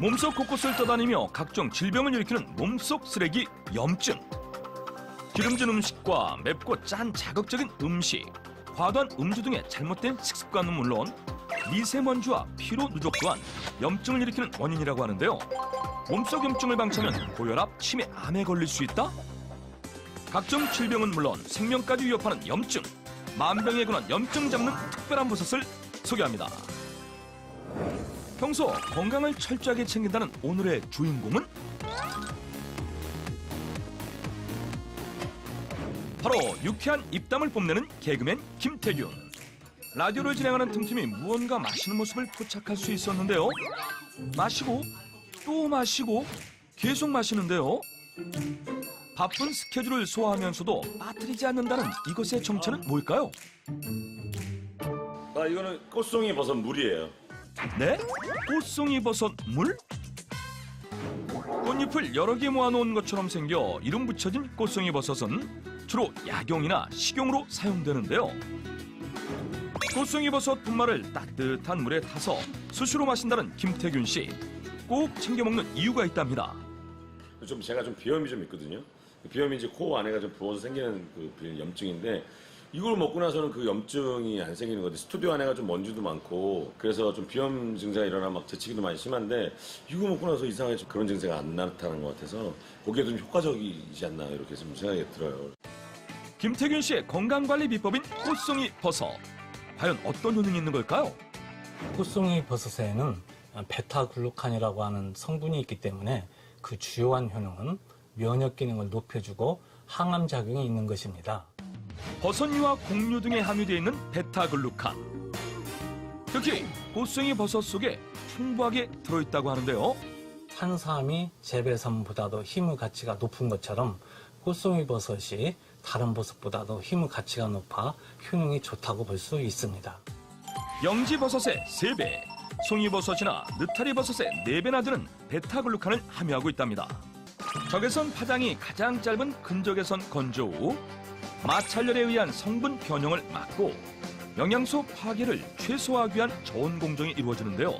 몸속 곳곳을 떠다니며 각종 질병을 일으키는 몸속 쓰레기 염증. 기름진 음식과 맵고 짠 자극적인 음식, 과도한 음주 등의 잘못된 식습관은 물론 미세먼지와 피로 누적 또한 염증을 일으키는 원인이라고 하는데요. 몸속 염증을 방치하면 고혈압, 치매, 암에 걸릴 수 있다? 각종 질병은 물론 생명까지 위협하는 염증. 만병의 근원 염증 잡는 특별한 버섯을 소개합니다. 평소 건강을 철저하게 챙긴다는 오늘의 주인공은 바로 유쾌한 입담을 뽐내는 개그맨 김태균. 라디오를 진행하는 틈틈이 무언가 마시는 모습을 포착할 수 있었는데요. 마시고 또 마시고 계속 마시는데요. 바쁜 스케줄을 소화하면서도 빠뜨리지 않는다는 이것의 정체는 뭘까요? 아 이거는 꽃송이 버섯 물이에요. 네? 꽃송이 버섯 물? 꽃잎을 여러 개 모아놓은 것처럼 생겨 이름 붙여진 꽃송이 버섯은 주로 약용이나 식용으로 사용되는데요. 꽃송이 버섯 분말을 따뜻한 물에 타서 수시로 마신다는 김태균 씨. 꼭 챙겨 먹는 이유가 있답니다. 좀 제가 좀 비염이 좀 있거든요. 그 비염이 이제 코 안에가 좀 부어서 생기는 그 비- 염증인데 이걸 먹고 나서는 그 염증이 안 생기는 건데 스튜디오 안에가 좀 먼지도 많고 그래서 좀 비염 증세가 일어나 막 재채기도 많이 심한데 이거 먹고 나서 이상하게 좀 그런 증세가 안 나타나는 것 같아서 거기에 좀 효과적이지 않나 이렇게 좀 생각이 들어요. 김태균 씨의 건강관리 비법인 꽃송이 버섯. 과연 어떤 효능이 있는 걸까요? 꽃송이 버섯에는 베타글루칸이라고 하는 성분이 있기 때문에 그 주요한 효능은 면역 기능을 높여주고 항암 작용이 있는 것입니다. 버섯류와 곡류 등에 함유되어 있는 베타글루칸. 특히 꽃송이 버섯 속에 풍부하게 들어있다고 하는데요. 탄수화물이 재배선보다도 힘의 가치가 높은 것처럼 꽃송이 버섯이 다른 버섯보다도 힘의 가치가 높아 효능이 좋다고 볼 수 있습니다. 영지버섯의 3배, 송이버섯이나 느타리버섯의 4배나 되는 베타글루칸을 함유하고 있답니다. 적외선 파장이 가장 짧은 근적외선 건조 후 마찰열에 의한 성분 변형을 막고 영양소 파괴를 최소화하기 위한 저온 공정이 이루어지는데요.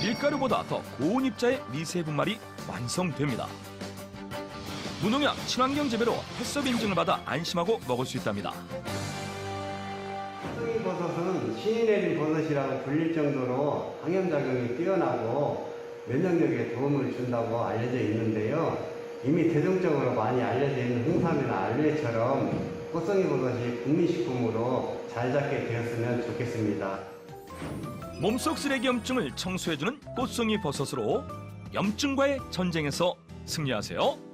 밀가루보다 더 고온 입자의 미세 분말이 완성됩니다. 무농약 친환경 재배로 햇섭 인증을 받아 안심하고 먹을 수 있답니다. 버섯은 신이 내린 버섯이라고 불릴 정도로 항염작용이 뛰어나고 면역력에 도움을 준다고 알려져 있는데요. 이미 대중적으로 많이 알려져 있는 홍삼이나 알배처럼 꽃송이 버섯이 국민식품으로 잘 잡게 되었으면 좋겠습니다. 몸속 쓰레기 염증을 청소해주는 꽃송이 버섯으로 염증과의 전쟁에서 승리하세요.